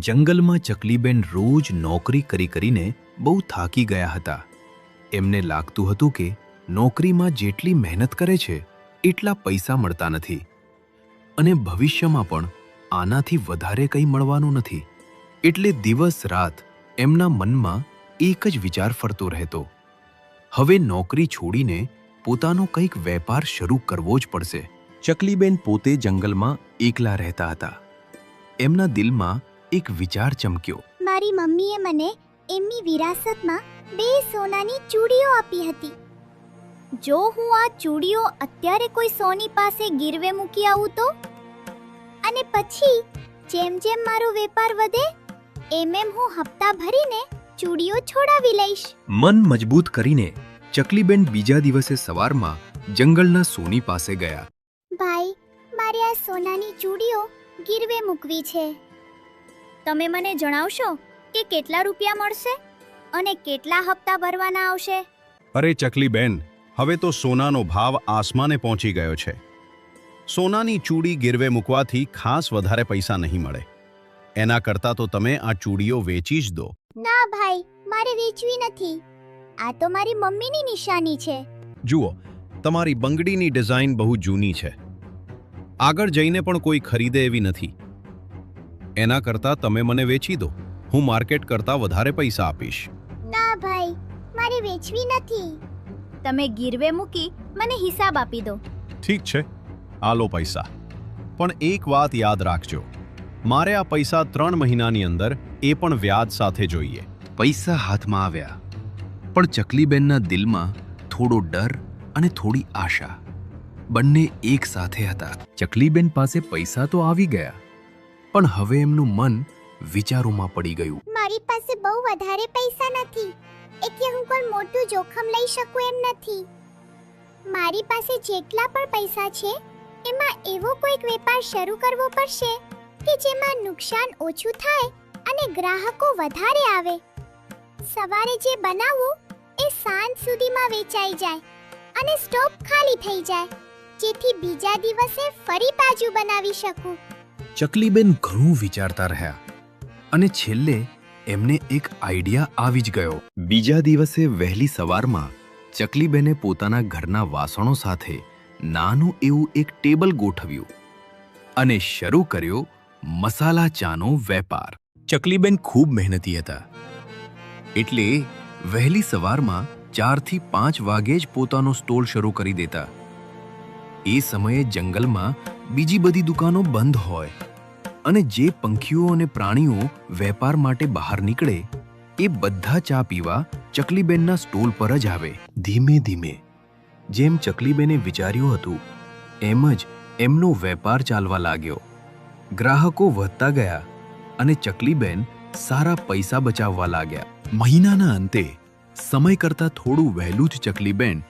જંગલમાં ચકલીબેન રોજ નોકરી કરી કરીને બહુ થાકી ગયા હતા. એમને લાગતું હતું કે નોકરીમાં જેટલી મહેનત કરે છે, એટલા પૈસા મળતા નથી. અને ભવિષ્યમાં પણ આનાથી વધારે કંઈ મળવાનું નથી. એટલે દિવસ રાત એમના મનમાં એક જ વિચાર ફરતો રહેતો. હવે નોકરી છોડીને પોતાનો કંઈક વેપાર શરૂ કરવો જ પડશે. ચકલીબેન પોતે જંગલમાં એકલા રહેતા હતા. એમના દિલમાં એક વિચાર ચમક્યો. મારી મમ્મીએ મને એમની વિરાસતમાં બે સોનાની ચૂડીઓ આપી હતી. જો હું આ ચૂડીઓ અત્યારે કોઈ સોની પાસે ગીરવે મૂકી આવું તો? અને પછી જેમ જેમ મારો વેપાર વધે એમ એમ હું હપ્તા ભરીને ચૂડીઓ છોડાવી લઈશ. મન મજબૂત કરીને ચકલીબેન બીજા દિવસે સવારમાં જંગલના સોની પાસે ગયા. ભાઈ મારે આ સોનાની ચૂડીઓ ગીરવે મૂકવી છે. તમે મને જણાવશો કે કેટલા રૂપિયા મળશે અને કેટલા હપ્તા ભરવાના આવશે? અરે ચકલીબેન હવે તો સોનાનો ભાવ આસમાને પહોંચી ગયો છે. સોનાની ચૂડી ગીરવે મૂકવાથી ખાસ વધારે પૈસા નહીં મળે. એના કરતાં તો તમે આ ચૂડીઓ વેચી જ દો. ના ભાઈ મારે વેચવી નથી. આ તો મારી મમ્મીની નિશાની છે. જુઓ તમારી બંગડીની ડિઝાઇન બહુ જૂની છે. આગળ જઈને પણ કોઈ ખરીદે એવી નથી. એના કરતાં તમે મને વેચી દો. હું માર્કેટ કરતાં વધારે પૈસા આપીશ. ના ભાઈ મારે વેચવી નથી. તમે ગીરવે મૂકી મને હિસાબ આપી દો. ઠીક છે આલો પૈસા. પણ એક વાત યાદ રાખજો. મારે આ પૈસા ત્રણ મહિનાની અંદર એ પણ વ્યાજ સાથે જોઈએ. પૈસા હાથમાં આવ્યા. પણ ચકલીબેનના દિલમાં થોડો ડર અને થોડી આશા બંને એક સાથે હતા. ચકલીબેન પાસે પૈસા તો આવી ગયા. પણ હવે એમનું મન વિચારોમાં પડી ગયું. મારી પાસે બહુ વધારે પૈસા નથી, એટલે હું કોઈ મોટું જોખમ લઈ શકું એમ નથી. મારી પાસે જેટલા પણ પૈસા છે, એમાં એવો કોઈક વેપાર શરૂ કરવો પડશે કે જેમાં નુકસાન ઓછું થાય અને ગ્રાહકો વધારે આવે. સવારે જે બનાવું, એ સાંજ સુધીમાં વેચાઈ જાય અને સ્ટોક ખાલી થઈ જાય, જેથી બીજા દિવસે ફરી બાજુ બનાવી શકું. ચકલીબેન ઘણું વિચારતા રહ્યા. અને છેલ્લે એમને એક આઈડિયા આવી જ ગયો. બીજા દિવસે વહેલી સવારમાં ચકલીબેને પોતાના ઘરના વાસણો સાથે નાનું એવું એક ટેબલ ગોઠવ્યું અને શરૂ કર્યો મસાલા ચાનો વેપાર. ચકલીબેન ખૂબ મહેનતી હતા. એટલે વહેલી સવારમાં ચારથી પાંચ વાગે જ પોતાનો સ્ટોલ શરૂ કરી દેતા. એ સમયે જંગલમાં બીજી બધી દુકાનો બંધ હોય. અને જે પંખીઓ અને પ્રાણીઓ વેપાર માટે બહાર નીકળે, એ બધા ચા પીવા ચકલીબેનના સ્ટોલ પર જ આવે. ધીમે ધીમે. જેમ ચકલીબેને વિચાર્યું હતું, એમ જ એમનો વેપાર ચાલવા લાગ્યો. ગ્રાહકો વધતા ગયા અને ચકલીબેન સારા પૈસા બચાવવા લાગ્યા. મહિનાના અંતે, સમય કરતાં થોડું વહેલું જ ચકલીબેન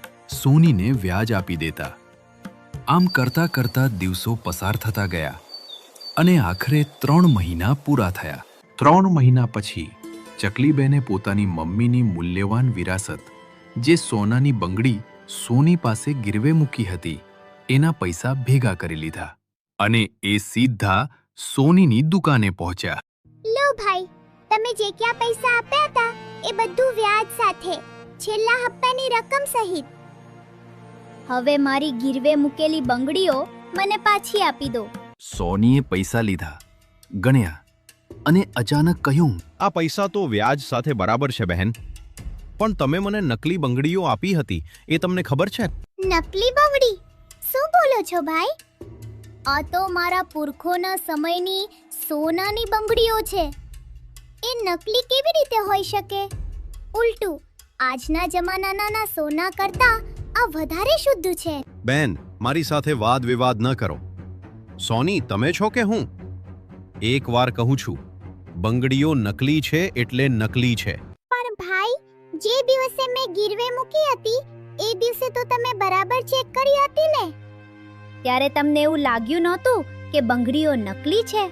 સોનીને વ્યાજ આપી દેતા. આમ કરતા કરતા દિવસો પસાર થતા ગયા. અને આખરે ત્રણ મહિના પૂરા થયા. ત્રણ મહિના પછી ચકલીબેને પોતાની મમ્મીની મૂલ્યવાન વિરાસત, જે સોનાની બંગડી સોની પાસે ગીરવે મૂકી હતી, એના પૈસા ભેગા કરી લીધા અને એ સીધા સોનીની દુકાને પહોંચ્યા. લો ભાઈ, તમે જે ક્યાં પૈસા આપ્યા હતા એ બધું વ્યાજ સાથે, છેલ્લા હપ્તાની રકમ સહિત. હવે મારી ગીરવે મૂકેલી બંગડીઓ મને પાછી આપી દો. સોનીએ પૈસા લીધા ગણ્યા અને અચાનક કહ્યું આ પૈસા તો વ્યાજ સાથે બરાબર છે બહેન. પણ તમે મને નકલી બંગડીઓ આપી હતી એ તમને ખબર છે? નકલી બંગડી? શું બોલો છો ભાઈ? આ તો મારા પુરખોના સમયની સોનાની બંગડીઓ છે. એ નકલી કેવી રીતે હોઈ શકે? ઉલટું આજના જમાનાના સોના કરતા આ વધારે શુદ્ધ છે. બેન મારી સાથે વાદ વિવાદ ન કરો. સોની તમે છો કે હું? એક વાર કહું છું બંગડીઓ નકલી છે એટલે નકલી છે. પણ ભાઈ જે દિવસે મેં ગીરવે મૂકી હતી એ દિવસે તો તમે બરાબર ચેક કરી હતી ને? ત્યારે તમને એવું લાગ્યું નહોતું કે બંગડીઓ નકલી છે?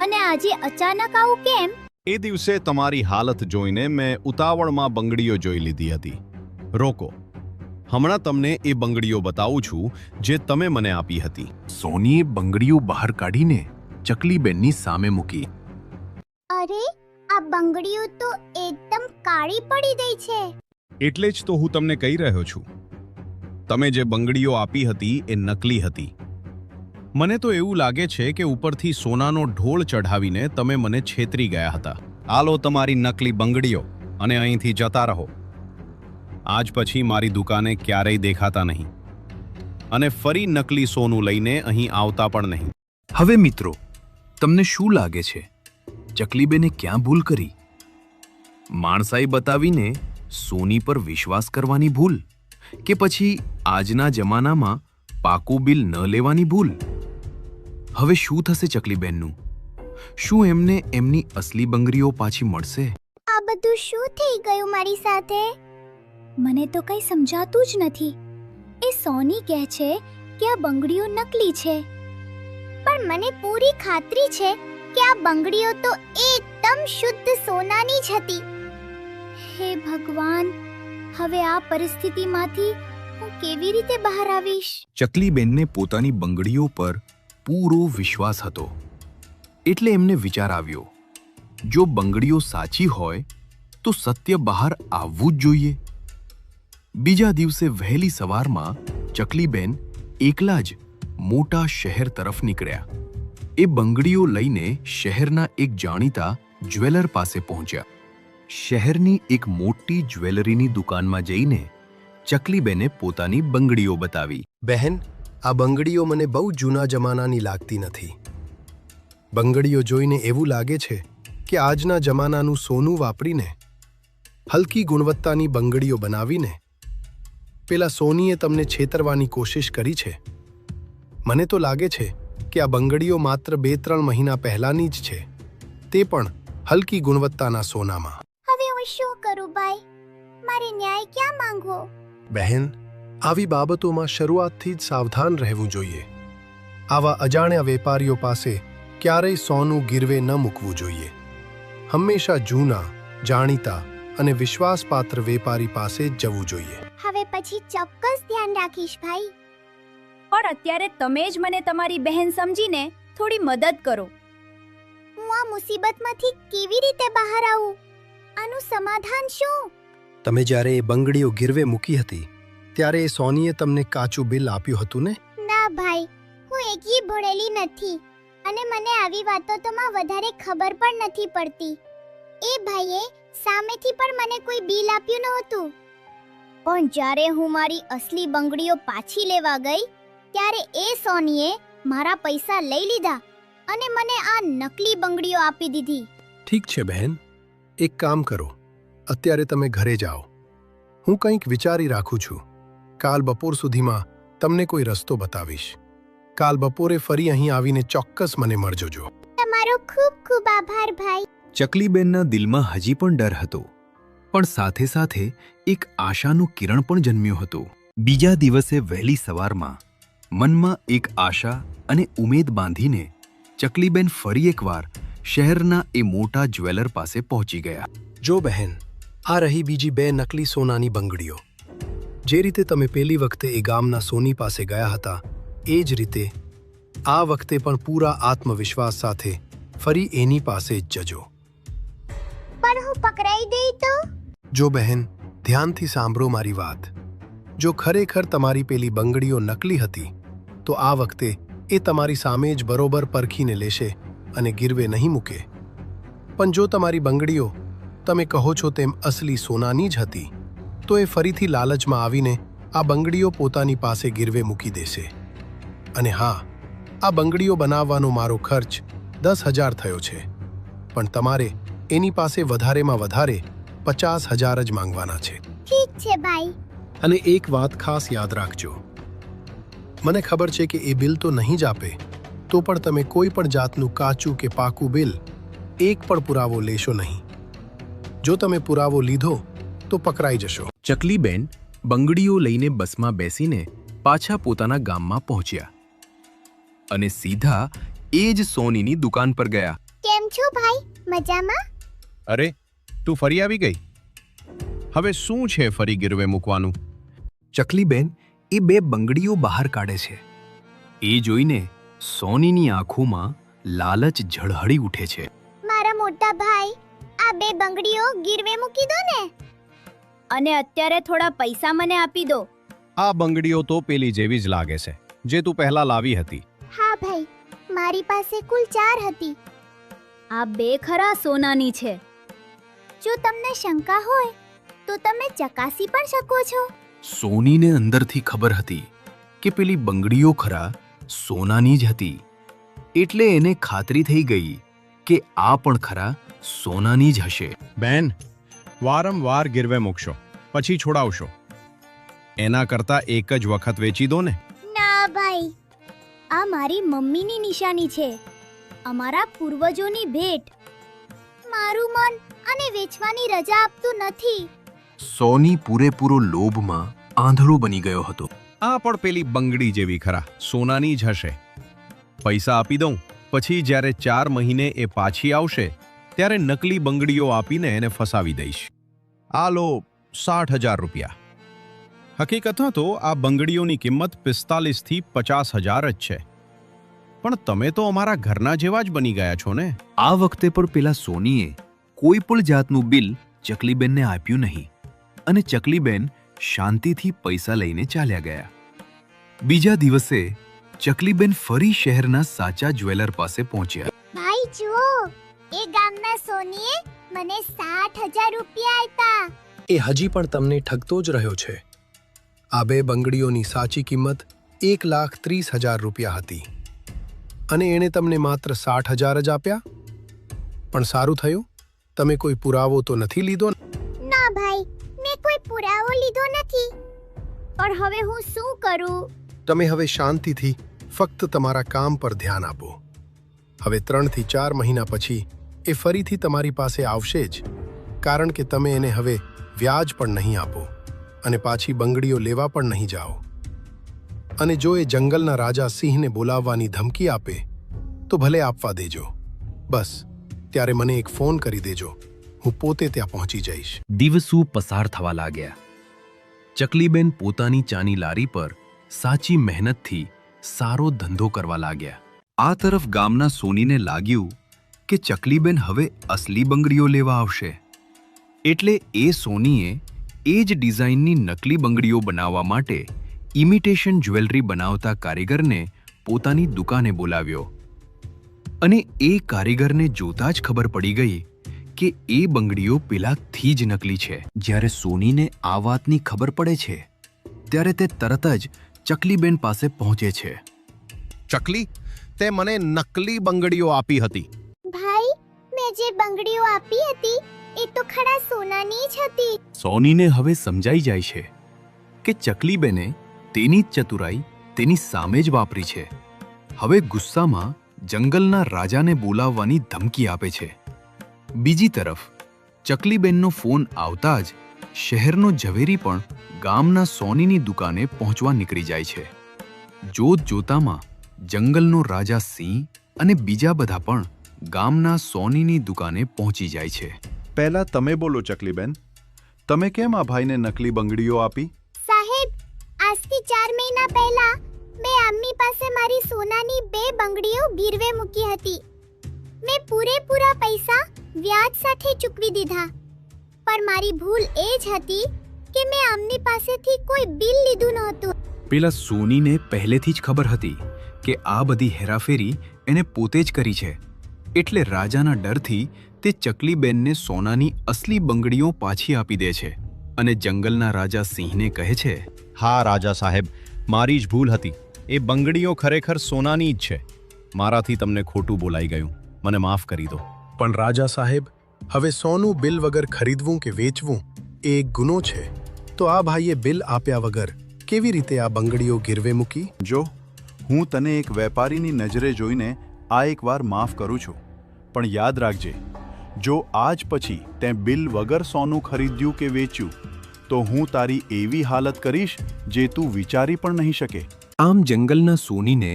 અને આજે અચાનક આવું કેમ? એ દિવસે તમારી હાલત જોઈને મેં ઉતાવળમાં બંગડીઓ જોઈ લીધી હતી. રોકો. હમણાં તમને એ બંગડીઓ બતાવું છું જે તમે મને આપી હતી. સોનીએ બંગડીઓ બહાર કાઢીને ચકલીબેનની સામે મૂકી. અરે આ બંગડીઓ તો એકદમ કાળી પડી ગઈ છે. એટલે જ તો હું તમને કહી રહ્યો છું. તમે જે બંગડીઓ આપી હતી એ નકલી હતી. મને તો એવું લાગે છે કે ઉપરથી સોનાનો ઢોળ ચઢાવીને તમે મને છેતરી ગયા હતા. આલો તમારી નકલી બંગડીઓ અને અહીંથી જતા રહો. આજ પછી મારી દુકાને ક્યારેય દેખાતા નહીં. અને ફરી નકલી સોનું લઈને અહીં આવતા પણ નહીં. હવે મિત્રો તમને શું લાગે છે? ચકલીબેને ક્યાં ભૂલ કરી? માણસાઈ બતાવીને સોની પર વિશ્વાસ કરવાની ભૂલ? કે પછી આજના જમાનામાં પાકું બિલ ન લેવાની ભૂલ? હવે શું થશે ચકલીબેનનું? શું એમને એમની અસલી બંગરીઓ પાછી મળશે? આ બધું શું થઈ ગયું મારી સાથે? મને તો કંઈ સમજાતું જ નથી. એ સોની કહે છે કે આ બંગડીઓ નકલી છે. પણ મને પૂરી ખાતરી છે કે આ બંગડીઓ તો એકદમ શુદ્ધ સોનાની જ હતી. હે ભગવાન, હવે આ પરિસ્થિતિમાંથી હું કેવી રીતે બહાર આવીશ? ચકલીબેનને પોતાની બંગડીઓ પર પૂરો વિશ્વાસ હતો. એટલે એમને વિચાર આવ્યો, જો બંગડીઓ સાચી હોય તો સત્ય બહાર આવવું જ જોઈએ. બીજા દિવસે વહેલી સવારમાં ચકલીબેન એકલા જ મોટા શહેર તરફ નીકળ્યા. એ બંગડીઓ લઈને શહેરના એક જાણીતા જ્વેલર પાસે પહોંચ્યા. શહેરની એક મોટી જ્વેલરીની દુકાનમાં જઈને ચકલીબેને પોતાની બંગડીઓ બતાવી. બહેન, આ બંગડીઓ મને બહુ જૂના જમાનાની લાગતી નથી. બંગડીઓ જોઈને એવું લાગે છે કે આજના જમાનાનું સોનું વાપરીને, હલકી ગુણવત્તાની બંગડીઓ બનાવીને પેલા સોનીએ તમને છેતરવાની કોશિશ કરી છે? મને તો લાગે છે કે આ બંગડીઓ માત્ર બે ત્રણ મહિના પહેલાંની જ છે. તે પણ હલકી ગુણવત્તાના સોનામાં. હવે હું શું કરું ભાઈ? મારે ન્યાય ક્યાં માંગવો? બહેન આવી બાબતોમાં શરૂઆતથી જ સાવધાન રહેવું જોઈએ. આવા અજાણ્યા વેપારીઓ પાસે ક્યારેય સોનું ગીરવે ન મૂકવું જોઈએ. હંમેશા જૂના જાણીતા અને વિશ્વાસપાત્ર વેપારી પાસે જ જવું જોઈએ. હવે પછી ચોક્કસ ધ્યાન રાખીશ ભાઈ. પણ અત્યારે તમે જ મને તમારી બહેન સમજીને થોડી મદદ કરો. હું આ મુસીબતમાંથી કેવી રીતે બહાર આવું? આનું સમાધાન શું? તમે જ્યારે એ બંગડીઓ ગીરવે મૂકી હતી ત્યારે એ સોનીએ તમને કાચું બિલ આપ્યું હતું ને? ના ભાઈ હું એકી ભણેલી નથી. અને મને આવી વાતો વાતોમાં વધારે ખબર પણ નથી પડતી. એ ભાઈએ સામેથી પણ મને કોઈ બિલ આપ્યું નહોતું. પણ જ્યારે હું મારી અસલી બંગડીઓ પાછી લેવા ગઈ ત્યારે એ સોનીએ મારા પૈસા લઈ લીધા અને મને આ નકલી બંગડીઓ આપી દીધી. ઠીક છે બહેન એક કામ કરો. અત્યારે તમે ઘરે જાઓ. હું કંઈક વિચારી રાખું છું. કાલ બપોર સુધીમાં તમને કોઈ રસ્તો બતાવીશ. કાલ બપોરે ફરી અહીં આવીને ચોક્કસ મને મળજો જો. તમારો ખૂબ ખૂબ આભાર ભાઈ. ચકલીબેનના દિલમાં હજી પણ ડર હતો. પણ સાથે સાથે એક આશાનું કિરણ પણ જન્મ્યું હતું. બીજા દિવસે વહેલી સવારમાં મનમાં એક આશા અને ઉમેદ બાંધીને ચકલીબેન ફરી એકવાર શહેરના એ મોટા જ્વેલર પાસે પહોંચી ગયા. જો બહેન, આ રહી બીજી બે નકલી સોનાની બંગડીઓ. જે રીતે તમે પેલી વખતે એ ગામના સોની પાસે ગયા હતા, એ જ રીતે આ વખતે પણ પૂરા આત્મવિશ્વાસ સાથે ફરી એની પાસે જ જજો. પણ હું પકડાઈ ગઈ તો? જો બહેન, ધ્યાનથી સાંભળો મારી વાત. જો ખરેખર તમારી પેલી બંગડીઓ નકલી હતી, તો આ વખતે એ તમારી સામે જ બરોબર પરખીને લેશે અને ગીરવે નહીં મૂકે. પણ જો તમારી બંગડીઓ, તમે કહો છો તેમ અસલી સોનાની જ હતી, તો એ ફરીથી લાલચમાં આવીને આ બંગડીઓ પોતાની પાસે ગીરવે મૂકી દેશે. અને હા, આ બંગડીઓ બનાવવાનો મારો ખર્ચ દસ હજાર થયો છે. પણ તમારે એની પાસે વધારેમાં વધારે પચાસ હજાર જ માંગવાના છે. ઠીક છે ભાઈ. અને એક વાત ખાસ યાદ રાખજો. મને ખબર છે કે એ બિલ તો નહીં જ આપે તો પણ તમે કોઈ પણ જાતનું કાચું કે પાકું બિલ એક પણ પુરાવો લેશો નહીં. જો તમે પુરાવો લીધો તો પકડાઈ જશો. ચકલીબેન બંગડીઓ લઈને બસમાં બેસીને પાછા પોતાના ગામમાં પહોંચ્યા. અને સીધા એ જ સોનીની દુકાન પર ગયા. કેમ છો ભાઈ? મજામાં? અરે તું ફરી આવી ગઈ? હવે શું છે ફરી ગીરવે મૂકવાનું? ચકલીબેન એ બે બંગડીઓ બહાર કાઢે છે. એ જોઈને સોનીની આંખોમાં લાલચ ઝળહળી ઉઠે છે. મારા મોટા ભાઈ આ બે બંગડીઓ ગીરવે મૂકી દો ને. અને અત્યારે થોડા પૈસા મને આપી દો. આ બંગડીઓ તો પેલી જેવી જ લાગે છે જે તું પહેલા લાવી હતી. હા ભાઈ મારી પાસે કુલ ચાર હતી. આ બે ખરા સોનાની છે. જો તમને શંકા હોય તો તમે ચકાસી પણ શકો છો. સોનીને અંદરથી ખબર હતી કે પેલી બંગડીઓ ખરા સોનાની જ હતી. એટલે એને ખાતરી થઈ ગઈ કે આ પણ ખરા સોનાની જ હશે. બેન વારંવાર ગીરવે મૂકશો પછી છોડાવશો. એના કરતા એક જ વખત વેચી દો ને. ના ભાઈ આ મારી મમ્મીની નિશાની છે. અમારા પૂર્વજોની ભેટ. મારું મન આને વેચવાની રજા આપતું નથી. સોની પૂરેપૂરો લોભમાં આંધળો બની ગયો હતો. આ પણ પેલી બંગડી જેવી ખરા. સોનાની જ હશે. પૈસા આપી દઉં પછી જ્યારે ચાર મહિને એ પાછી આવશે ત્યારે નકલી બંગડીઓ આપીને એને ફસાવી દઈશ. આ લો સાઠ હજાર રૂપિયા. હકીકતમાં તો આ બંગડીઓની કિંમત પિસ્તાલીસથી પચાસ હજાર જ છે. પણ તમે તો અમારા ઘરના જેવા જ બની ગયા છો ને? આ વખતે પણ પેલા સોનીએ કોઈ પણ જાતનું બિલ ચકલીબેનને આપ્યું નહીં અને ચકલીબેન શાંતિથી પૈસા લઈને ચાલ્યા ગયા. બીજા દિવસે ચકલીબેન ફરી શહેરના સાચા જ્વેલર પાસે પહોંચ્યા. ભાઈ જુઓ એ ગામના સોનીએ મને 60000 રૂપિયા આપ્યા. એ હજી પણ તમને ઠગતો જ રહ્યો છે. આ બે બંગડીઓની સાચી કિંમત એક લાખ ત્રીસ હજાર રૂપિયા હતી. અને એણે તમને માત્ર સાઠ હજાર જ આપ્યા? પણ સારું થયું? તમે કોઈ પુરાવો તો નથી લીધો ના? ભાઈ મેં કોઈ પુરાવો લીધો નથી. પણ હવે હું શું કરું? તમે હવે શાંતિથી ફક્ત તમારા કામ પર ધ્યાન આપો. હવે ત્રણથી ચાર મહિના પછી એ ફરીથી તમારી પાસે આવશે જ કારણ કે તમે એને હવે વ્યાજ પણ નહીં આપો અને પાછી બંગડીઓ લેવા પણ નહીં જાઓ. અને જો એ જંગલના રાજા સિંહને બોલાવવાની ધમકી આપે તો ભલે આપવા દેજો. બસ. ત્યારે મને એક ફોન કરી દેજો. હું પોતે ત્યાં પહોંચી જઈશ. દિવસો પસાર થવા લાગ્યા. ચકલીબેન પોતાની ચાની લારી પર સાચી મહેનતથી સારો ધંધો કરવા લાગ્યા. આ તરફ ગામના સોનીને લાગ્યું કે ચકલીબેન હવે અસલી બંગડીઓ લેવા આવશે. એટલે એ સોનીએ એ જ ડિઝાઇનની નકલી બંગડીઓ બનાવવા માટે ઇમિટેશન જ્વેલરી બનાવતા કારીગરને પોતાની દુકાને બોલાવ્યો. અને એ કારીગરને જોતા જ ખબર પડી ગઈ કે એ બંગડીઓ પેલાથી જ નકલી છે. જ્યારે સોનીને આ વાતની ખબર પડે છે ત્યારે તે તરત જ ચકલીબેન પાસે પહોંચે છે. ચકલી? તે મને નકલી બંગડીઓ આપી હતી. ભાઈ મેં જે બંગડીઓ આપી હતી એ તો ખરા સોનાની જ હતી. સોનીને હવે સમજાઈ જાય છે કે ચકલીબેને તેની જ ચતુરાઈ તેની સામે જ વાપરી છે. હવે ગુસ્સામાં જંગલના રાજાને બોલાવવાની ધમકી આપે છે. બીજી તરફ ચકલીબેનનો ફોન આવતા જ શહેરનો ઝવેરી પણ ગામના સોનીની દુકાને પહોંચવા નીકળી જાય છે. જોત જોતામાં જંગલનો રાજા સિંહ અને બીજા બધા પણ ગામના સોનીની દુકાને પહોંચી જાય છે. પહેલા તમે બોલો ચકલીબેન તમે કેમ આ ભાઈને નકલી બંગડીઓ આપી? સાહેબ આજથી ચાર મહિના પહેલા મેં આમની પાસે મારી સોનાની બે બંગડીઓ ગીરવે મૂકી હતી. મેં પૂરેપૂરા પૈસા વ્યાજ સાથે ચૂકવી દીધા. પણ મારી ભૂલ એ જ હતી કે મેં આમની પાસેથી કોઈ બિલ લીધું નહોતું. પેલા સોનીને પહેલેથી જ ખબર હતી કે આ બધી હેરાફેરી એને પોતે જ કરી છે. એટલે રાજાના ડરથી તે ચકલીબેનને સોનાની અસલી બંગડીઓ પાછી આપી દે છે. અને જંગલના રાજા સિંહને કહે છે હા રાજા સાહેબ મારી જ ભૂલ હતી. એ બંગડીઓ ખરેખર સોનાની જ છે. મારાથી તમને ખોટું બોલાઈ ગયું. મને માફ કરી દો. પણ રાજા સાહેબ હવે સોનું બિલ વગર ખરીદવું કે વેચવું એ એક ગુનો છે. તો આ ભાઈએ બિલ આપ્યા વગર કેવી રીતે આ બંગડીઓ ગીરવે મૂકી? જો હું તને એક વેપારીની નજરે જોઈને આ એકવાર માફ કરું છું. પણ યાદ રાખજે જો આજ પછી તે બિલ વગર સોનું ખરીદ્યું કે વેચ્યું તો હું તારી એવી હાલત કરીશ જે તું વિચારી પણ નહીં શકે. આમ જંગલના સોનીને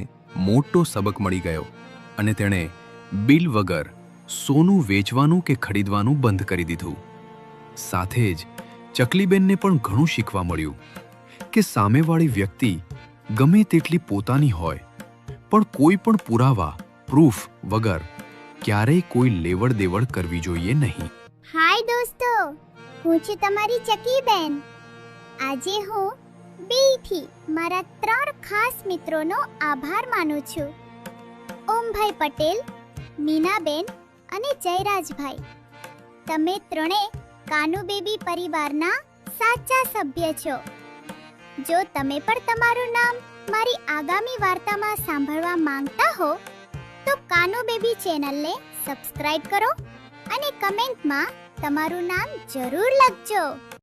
મોટો સબક મળી ગયો અને તેણે બિલ વગર સોનું વેચવાનું કે ખરીદવાનું બંધ કરી દીધું. સાથે જ ચકલીબેનને પણ ઘણું શીખવા મળ્યું કે સામેવાળી વ્યક્તિ ગમે તેટલી પોતાની હોય, પણ કોઈ પણ પુરાવા, પ્રૂફ વગર ક્યારેય કોઈ લેવડ દેવડ કરવી જોઈએ નહીં. હાય દોસ્તો, હું છું તમારી ચકીબેન આજે હું દિલથી મારા ત્રણ ખાસ મિત્રોનો આભાર માનું છું. ઓમભાઈ પટેલ, મીનાબેન અને જયરાજભાઈ. તમે ત્રણે કાનુ બેબી પરિવારના સાચા સભ્ય છો. જો તમે પણ તમારું નામ મારી આગામી વાર્તામાં સાંભળવા માંગતા હો, તો કાનુ બેબી ચેનલને સબસ્ક્રાઇબ કરો અને કમેન્ટમાં તમારું નામ જરૂર લખજો.